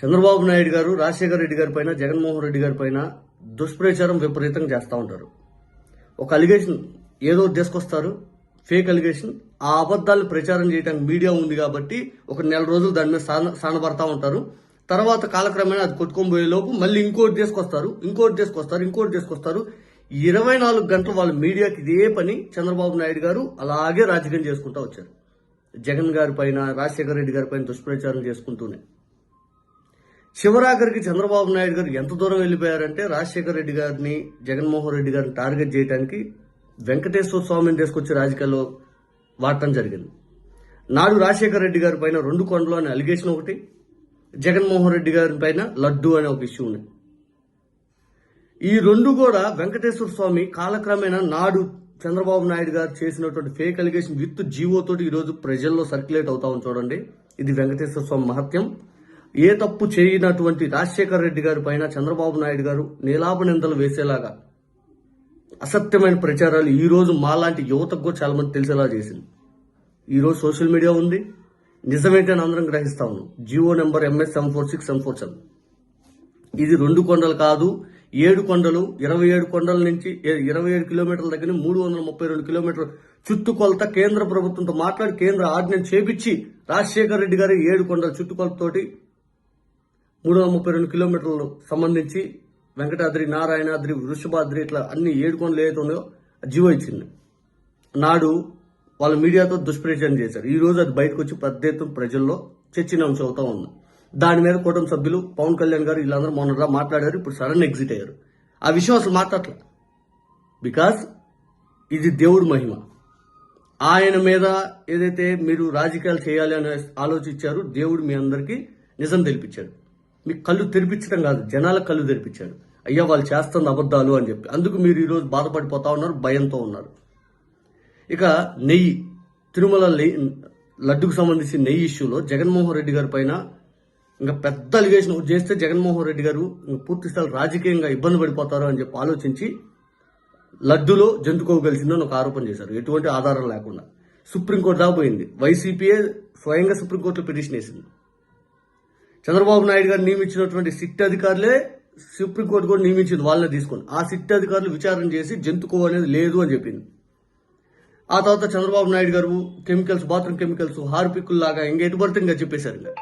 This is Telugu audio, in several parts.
చంద్రబాబు నాయుడు గారు రాజశేఖర రెడ్డి గారి పైన జగన్మోహన్ రెడ్డి గారి పైన దుష్ప్రచారం విపరీతంగా చేస్తూ ఉంటారు. ఒక అలిగేషన్ ఏదో తీసుకొస్తారు ఫేక్ అలిగేషన్ ఆ అబద్ధాలు ప్రచారం చేయడానికి మీడియా ఉంది కాబట్టి ఒక నెల రోజులు దాని మీద సానబడతా ఉంటారు. తర్వాత కాలక్రమేణా అది కొట్టుకొని లోపు మళ్ళీ ఇంకోటి తీసుకొస్తారు ఇంకోటి తీసుకొస్తారు ఇంకోటి తీసుకొస్తారు. ఇరవై నాలుగు గంటలు వాళ్ళ మీడియాకి ఇదే పని చంద్రబాబు నాయుడు గారు అలాగే రాజకీయం చేసుకుంటూ వచ్చారు. జగన్ గారి పైన రాజశేఖర రెడ్డి గారి పైన దుష్ప్రచారం చేసుకుంటూనే. చివరాఖరికి చంద్రబాబు నాయుడు గారు ఎంత దూరం వెళ్ళిపోయారంటే రాజశేఖర రెడ్డి గారిని జగన్మోహన్ రెడ్డి గారిని టార్గెట్ చేయడానికి వెంకటేశ్వర స్వామిని తీసుకొచ్చి రాజకీయాల్లో వాడటం జరిగింది. నాడు రాజశేఖర రెడ్డి గారి పైన రెండు కొండలు అనే అలిగేషన్ ఒకటి జగన్మోహన్ రెడ్డి గారి పైన లడ్డు అనే ఒక ఇష్యూ ఉంది ఈ రెండు కూడా వెంకటేశ్వర స్వామి కాలక్రమేణా నాడు చంద్రబాబు నాయుడు గారు చేసినటువంటి ఫేక్ అలిగేషన్ విత్ జీవోతోటి ఈరోజు ప్రజల్లో సర్క్యులేట్ అవుతా ఉంది చూడండి. ఇది వెంకటేశ్వర స్వామి మహత్యం. ఏ తప్పు చేయనటువంటి రాజశేఖర రెడ్డి గారి పైన చంద్రబాబు నాయుడు గారు నీలాభ నిందలు వేసేలాగా అసత్యమైన ప్రచారాలు ఈరోజు మాలాంటి యువతకు కూడా చాలా మంది తెలిసేలా చేసింది. ఈరోజు సోషల్ మీడియా ఉంది. నిజమేంటని అందరం గ్రహిస్తా ఉన్నాం. Jio number MS seven four six seven four seven. ఇది రెండు కొండలు కాదు ఏడు కొండలు ఇరవై ఏడు కొండల నుంచి ఏ- ఇరవై ఏడు కిలోమీటర్ల దగ్గర మూడు వందల ముప్పై రెండు కిలోమీటర్ల చుట్టుకొలత కేంద్ర ప్రభుత్వంతో మాట్లాడి కేంద్ర ఆజ్ఞ చేపించి రాజశేఖర రెడ్డి గారి ఏడు కొండల చుట్టుకొలతతోటి మూడు వందల ముప్పై రెండు కిలోమీటర్లు సంబంధించి వెంకటాద్రి నారాయణాద్రి వృషభాద్రి ఇట్లా అన్ని ఏడు కొండలు ఏదైతే ఉన్నాయో జీవో ఇచ్చింది. నాడు వాళ్ళ మీడియాతో దుష్ప్రచారం చేశారు. ఈ రోజు అది బయటకు వచ్చి పెద్ద ఎత్తున ప్రజల్లో చర్చనీయాంశం అవుతా ఉంది. దాని మీద కూటమి సభ్యులు పవన్ కళ్యాణ్ గారు వీళ్ళందరూ మొన్నలా మాట్లాడారు ఇప్పుడు సడన్ ఎగ్జిట్ అయ్యారు. ఆ విషయం అసలు మాట్లాడలే బికాస్ ఇది దేవుడి మహిమ. ఆయన మీద ఏదైతే మీరు రాజకీయాలు చేయాలి అని ఆలోచించారు దేవుడు మీ అందరికీ నిజం తెలిపించాడు. మీకు కళ్ళు తెరిపించడం కాదు జనాల కళ్ళు తెరిపించాడు. అయ్యా వాళ్ళు చేస్తున్న అబద్ధాలు అని చెప్పి. అందుకు మీరు ఈరోజు బాధపడిపోతా ఉన్నారు భయంతో ఉన్నారు. ఇక నెయ్యి తిరుమల నెయ్యి లడ్డుకు సంబంధించి నెయ్యి ఇష్యూలో జగన్మోహన్ రెడ్డి గారి పైన ఇంకా పెద్ద అలిగేషన్ చేస్తే జగన్మోహన్ రెడ్డి గారు ఇంకా పూర్తి స్థాయి రాజకీయంగా ఇబ్బంది పడిపోతారు అని చెప్పి ఆలోచించి లడ్డులో జంతుకోగలిసిందని ఒక ఆరోపణ చేశారు. ఎటువంటి ఆధారం లేకుండా. సుప్రీంకోర్టు దాకా పోయింది. వైసీపీఏ స్వయంగా సుప్రీంకోర్టులో పిటిషన్ వేసింది. చంద్రబాబు నాయుడు గారు నియమించినటువంటి సిట్ అధికారులే సుప్రీంకోర్టు కూడా నియమించింది వాళ్ళని తీసుకొని ఆ సిట్ అధికారులు విచారణ చేసి జంతుకో అనేది లేదు అని చెప్పింది. ఆ తర్వాత చంద్రబాబు నాయుడు గారు కెమికల్స్ బాత్రూమ్ కెమికల్స్ హార్పిక్కులు లాగా ఇంకా ఎటుపడితే ఇంకా చెప్పేశారు ఇంకా.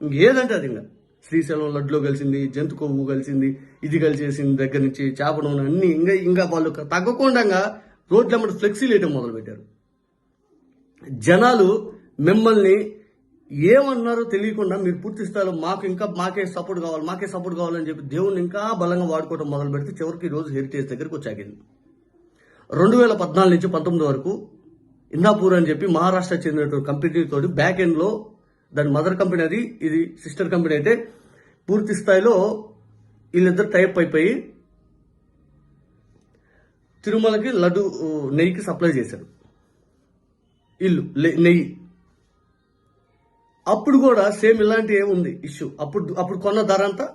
ఇంకేదంటే అది ఇంకా. శ్రీశైలం లడ్డులో కలిసింది జంతు కొవ్వు కలిసింది ఇది కలిసేసింది దగ్గర నుంచి చేప నూనె అన్ని ఇంకా ఇంకా వాళ్ళు తగ్గకుండా రోడ్ల అమ్మటి ఫ్లెక్సీలు వేయడం మొదలు పెట్టారు జనాలు మిమ్మల్ని ఏమన్నారో తెలియకుండా మీరు పూర్తి స్థాయిలో మాకు ఇంకా మాకే సపోర్ట్ కావాలి మాకే సపోర్ట్ కావాలని చెప్పి దేవుణ్ణి ఇంకా బలంగా వాడుకోవడం మొదలు పెడితే చివరికి ఈ రోజు హెరిటేజ్ దగ్గరికి వచ్చాగింది. రెండు వేల పద్నాలుగు నుంచి పంతొమ్మిది వరకు ఇందాపూర్ అని చెప్పి మహారాష్ట్ర చెందినటువంటి కంపెనీ తోటి బ్యాక్ ఎండ్లో దాని మదర్ కంపెనీ అది ఇది సిస్టర్ కంపెనీ అయితే పూర్తి స్థాయిలో వీళ్ళిద్దరు టైప్ అయిపోయి తిరుమలకి లడ్డు నెయ్యికి సప్లై చేశారు. ఇల్లు నెయ్యి. అప్పుడు కూడా సేమ్ ఇలాంటి ఏముంది ఇష్యూ అప్పుడు అప్పుడు కొన్న ధర అంతా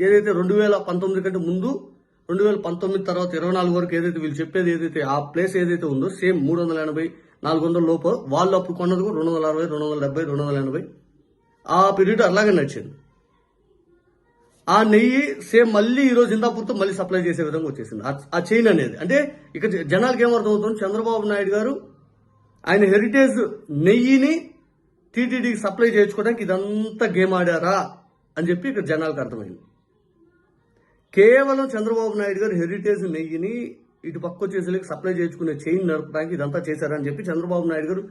ఏదైతే రెండు వేల పంతొమ్మిది కంటే ముందు రెండు వేల పంతొమ్మిది తర్వాత ఇరవై నాలుగు వరకు ఏదైతే వీళ్ళు చెప్పేది ఏదైతే ఆ ప్లేస్ ఏదైతే ఉందో సేమ్ మూడు వందల ఎనభై నాలుగు వందల లోపు వాళ్ళు అప్పుడు కొన్నది రెండు వందల అరవై రెండు వందల డెబ్బై రెండు వందల ఎనభై. ఆ పీరియడ్ అలాగే నడిచింది. ఆ నెయ్యి సేమ్ మళ్ళీ ఈ రోజు ఇందాపూర్తో మళ్ళీ సప్లై చేసే విధంగా వచ్చేసింది. ఆ- చైన్ అనేది. అంటే ఇక జనాలకు ఏమర్థం అవుతుంది చంద్రబాబు నాయుడు గారు ఆయన హెరిటేజ్ నెయ్యిని టీటీడీకి సప్లై చేయించుకోవడానికి ఇదంతా గేమ్ ఆడారా అని చెప్పి ఇక్కడ జనాలకు అర్థమైంది. కేవలం చంద్రబాబు నాయుడు గారు హెరిటేజ్ నెయ్యిని ఇటు పక్క వచ్చేసరికి సప్లై చేయించుకునే చైన్ నడపడానికి ఇదంతా చేశారని చెప్పి చంద్రబాబు నాయుడు గారు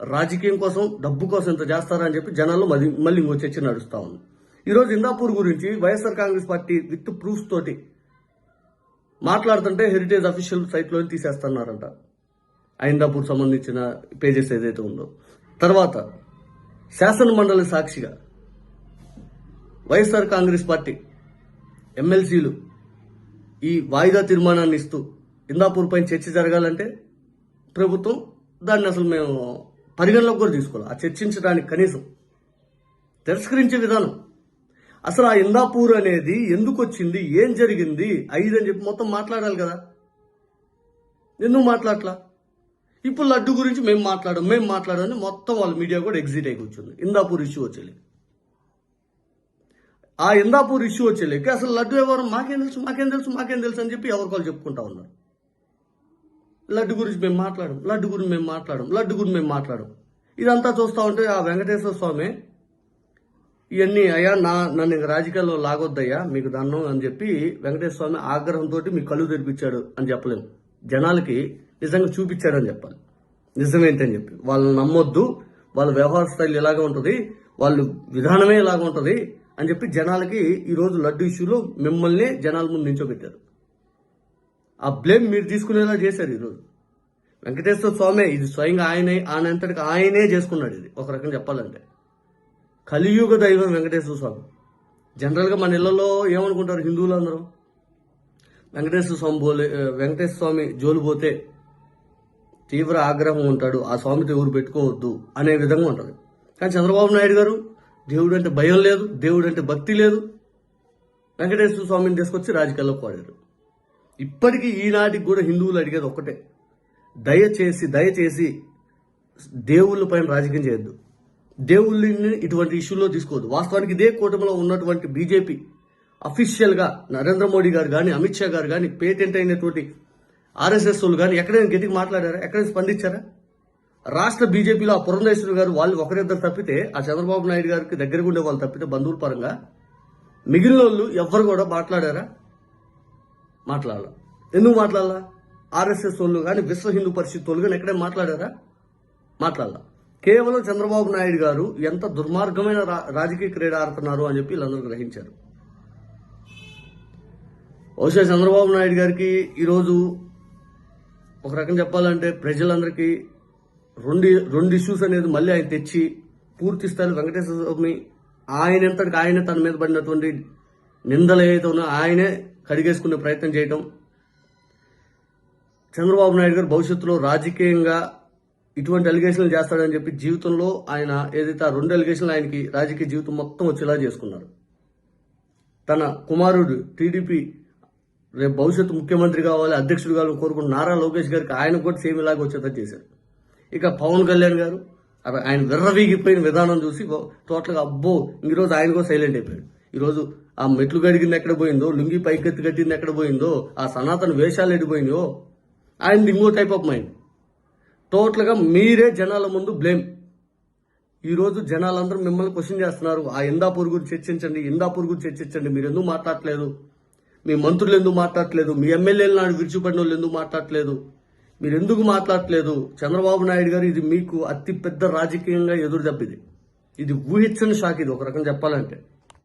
రాజకీయం కోసం డబ్బు కోసం ఇంత చేస్తారా అని చెప్పి జనాల్లో మళ్ళీ మళ్ళీ ఇంకో చర్చ నడుస్తా ఉంది. ఈరోజు ఇందాపూర్ గురించి YSR Congress party with proofs తోటి మాట్లాడుతుంటే హెరిటేజ్ అఫీషియల్ సైట్లో తీసేస్తున్నారంట. ఐందాపూర్ సంబంధించిన పేజెస్ ఏదైతే ఉందో. తర్వాత శాసన మండలి సాక్షిగా వైఎస్ఆర్ కాంగ్రెస్ పార్టీ ఎమ్మెల్సీలు ఈ వాయిదా తీర్మానాన్ని ఇస్తూ ఇందాపూర్ పైన చర్చ జరగాలంటే ప్రభుత్వం దాన్ని అసలు మేము పరిగణలోకి కూడా తీసుకోవాలి. ఆ చర్చించడానికి కనీసం తిరస్కరించే విధానం. అసలు ఆ ఇందాపూర్ అనేది ఎందుకు వచ్చింది? ఏం జరిగింది? ఐదు అని చెప్పి మొత్తం మాట్లాడాలి కదా. ఎందుకు మాట్లాడలా? ఇప్పుడు లడ్డు గురించి మేము మాట్లాడడం మేము మాట్లాడమని మొత్తం వాళ్ళ మీడియా కూడా ఎగ్జిట్ అయి కూర్చుంది. ఇందాపూర్ ఇష్యూ వచ్చేది ఆ ఇందాపూర్ ఇష్యూ వచ్చేలేక అసలు లడ్డు ఎవరు మాకేం తెలుసు మాకేం తెలుసు మాకేం తెలుసు అని చెప్పి ఎవరికోళ్ళు చెప్పుకుంటా ఉన్నారు? లడ్డు గురించి మేము మాట్లాడడం లడ్డు గురించి మేము మాట్లాడడం లడ్డు గురించి మేము మాట్లాడడం ఇదంతా చూస్తూ ఉంటే ఆ వెంకటేశ్వర స్వామి ఇవన్నీ అయ్యా నా నన్ను ఇంక రాజకీయాల్లో లాగొద్దయ్యా మీకు దండం అని చెప్పి వెంకటేశ్వర స్వామి ఆగ్రహంతో మీ కళ్ళు తెరిపించాడు అని చెప్పలేము. జనాలకి నిజంగా చూపించారని చెప్పాలి. నిజమేంటని చెప్పి. వాళ్ళని నమ్మొద్దు. వాళ్ళ వ్యవహార స్థైల్ ఇలాగే ఉంటుంది? వాళ్ళు విధానమే ఇలాగ ఉంటుంది? అని చెప్పి జనాలకి ఈరోజు లడ్డు ఇష్యూలో మిమ్మల్ని జనాల ముందు నించోబెట్టారు. ఆ బ్లేమ్ మీరు తీసుకునేలా చేశారు ఈరోజు. వెంకటేశ్వర స్వామి ఇది స్వయంగా ఆయనే ఆయనంతటికి ఆయనే చేసుకున్నాడు ఇది. ఒక రకంగా చెప్పాలంటే. కలియుగ దైవం వెంకటేశ్వర స్వామి. జనరల్గా మన ఇళ్ళలో ఏమనుకుంటారు హిందువులు అందరూ వెంకటేశ్వర స్వామి బోలే వెంకటేశ్వర స్వామి జోలు పోతే తీవ్ర ఆగ్రహం ఉంటాడు ఆ స్వామితో ఎవరు పెట్టుకోవద్దు అనే విధంగా ఉంటుంది. కానీ చంద్రబాబు నాయుడు గారు దేవుడు అంటే భయం లేదు దేవుడు అంటే భక్తి లేదు వెంకటేశ్వర స్వామిని తీసుకొచ్చి రాజకీయాల్లోకి వాడారు ఇప్పటికీ ఈనాటికి కూడా హిందువులు అడిగేది ఒక్కటే దయచేసి దయచేసి దేవుళ్ళ పైన రాజకీయం చేయొద్దు. దేవుళ్ళని ఇటువంటి ఇష్యూలో తీసుకోవద్దు. వాస్తవానికి ఇదే కూటమిలో ఉన్నటువంటి బీజేపీ అఫీషియల్గా నరేంద్ర మోడీ గారు కానీ అమిత్ షా గారు కానీ పేటెంట్ అయినటువంటి ఆర్ఎస్ఎస్ వాళ్ళు కానీ ఎక్కడైనా గట్టికి మాట్లాడారా? ఎక్కడైనా స్పందించారా? రాష్ట్ర బీజేపీలో ఆ పురంధేశ్వరి గారు వాళ్ళు ఒకరిద్దరు తప్పితే ఆ చంద్రబాబు నాయుడు గారికి దగ్గరగా ఉండే వాళ్ళు తప్పితే బంధువుల పరంగా మిగిలిన వాళ్ళు ఎవ్వరు కూడా మాట్లాడారా? మాట్లాడాల? ఎందుకు మాట్లాడాలా? ఆర్ఎస్ఎస్ వాళ్ళు కానీ విశ్వ హిందూ పరిషత్ వాళ్ళు కానీ ఎక్కడే మాట్లాడారా? మాట్లాడాల? కేవలం చంద్రబాబు నాయుడు గారు ఎంత దుర్మార్గమైన రాజకీయ క్రీడ ఆడుతున్నారు అని చెప్పి వీళ్ళందరూ గ్రహించారు. బహుశా చంద్రబాబు నాయుడు గారికి ఈరోజు ఒక రకం చెప్పాలంటే ప్రజలందరికీ రెండు రెండు ఇష్యూస్ అనేది మళ్ళీ ఆయన తెచ్చి పూర్తి స్థాయి వెంకటేశ్వర స్వామి ఆయన ఆయనే ఆయన తన మీద పడినటువంటి నిందలు ఏదైతే ఉన్నా ఆయనే కడిగేసుకునే ప్రయత్నం చేయటం. చంద్రబాబు నాయుడు గారు భవిష్యత్తులో రాజకీయంగా ఇటువంటి అలిగేషన్లు చేస్తాడని చెప్పి జీవితంలో ఆయన ఏదైతే ఆ రెండు అలిగేషన్లు ఆయనకి రాజకీయ జీవితం మొత్తం వచ్చేలా చేసుకున్నారు. తన కుమారుడు టీడీపీ రేపు భవిష్యత్తు ముఖ్యమంత్రి కావాలి అధ్యక్షుడు కావాలని కోరుకున్న నారా లోకేష్ గారికి ఆయన కూడా సేమ్ ఇలాగ వచ్చేటట్టు చేశారు. ఇక పవన్ కళ్యాణ్ గారు ఆయన విర్రవీగిపోయిన విధానం చూసి ఓ- టోటల్గా అబ్బో ఈరోజు ఆయన కూడా సైలెంట్ అయిపోయాడు. ఈరోజు ఆ మెట్లు గడిగింది ఎక్కడ పోయిందో లుంగి పైకెత్తి కట్టింది ఎక్కడ పోయిందో ఆ సనాతన వేషాలు ఎడిపోయిందో ఆయన ఇంకో టైప్ ఆఫ్ మైండ్ టోటల్గా మీరే జనాల ముందు బ్లేమ్ ఈరోజు జనాలందరూ మిమ్మల్ని క్వశ్చన్ చేస్తున్నారు. ఆ ఇందాపూర్ గురించి చర్చించండి ఇందాపూర్ గురించి చర్చించండి మీరు ఎందుకు మాట్లాడలేదు మీ మంత్రులు ఎందుకు మాట్లాడట్లేదు? మీ ఎమ్మెల్యేలు నాడు విడిచిపడిన వాళ్ళు ఎందుకు మాట్లాడట్లేదు? మీరు ఎందుకు మాట్లాడట్లేదు? చంద్రబాబు నాయుడు గారు ఇది మీకు అతి పెద్ద రాజకీయంగా ఎదురు దెబ్బ ఇది. ఇది ఊహించని షాక్ ఇది. ఒక రకం చెప్పాలంటే.